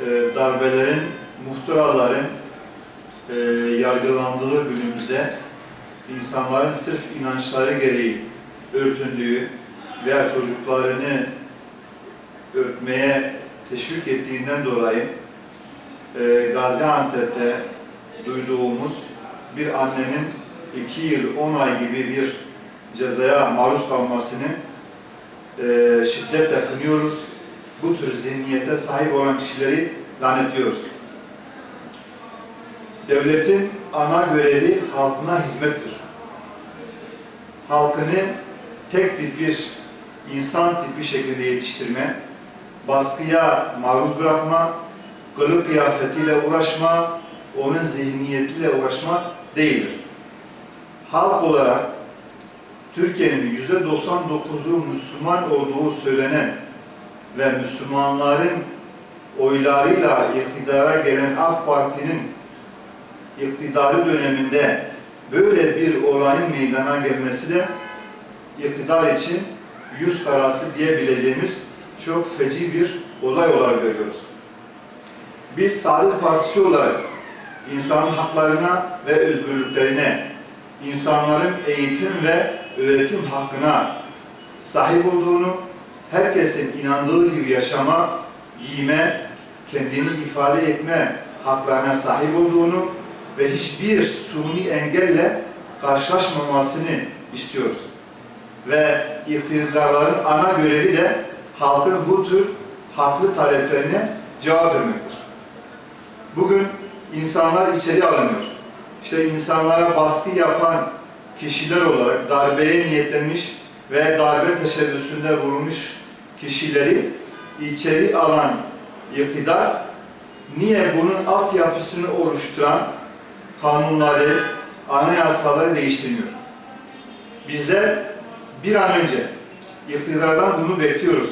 e, darbelerin, muhtıraların e, yargılandığı günümüzde insanların sırf inançları gereği örtündüğü veya çocuklarını örtmeye teşvik ettiğinden dolayı e, Gaziantep'te duyduğumuz bir annenin iki yıl, on ay gibi bir cezaya maruz kalmasını şiddetle kınıyoruz. Bu tür zihniyete sahip olan kişileri lanetliyoruz. Devletin ana görevi halkına hizmettir. Halkını tek tip bir insan tipi şekilde yetiştirme, baskıya maruz bırakma, kılık kıyafetiyle uğraşma, onun zihniyetiyle uğraşma değildir. Halk olarak Türkiye'nin yüzde 99'u Müslüman olduğu söylenen ve Müslümanların oylarıyla iktidara gelen AK Parti'nin iktidarı döneminde böyle bir olayın meydana gelmesi de iktidar için yüz karası diyebileceğimiz çok feci bir olay olarak görüyoruz. Biz Saadet Partisi olarak insanın haklarına ve özgürlüklerine, insanların eğitim ve öğretim hakkına sahip olduğunu, herkesin inandığı gibi yaşama, giyme, kendini ifade etme haklarına sahip olduğunu ve hiçbir suni engelle karşılaşmamasını istiyoruz. Ve iktidarların ana görevi de halkın bu tür haklı taleplerine cevap vermektir. Bugün insanlar içeri alınıyor. İşte insanlara baskı yapan kişiler olarak darbeye niyetlenmiş ve darbe teşebbüsünde bulunmuş kişileri içeri alan iktidar niye bunun altyapısını oluşturan kanunları, anayasaları değiştirmiyor? Bizler bir an önce iktidardan bunu bekliyoruz.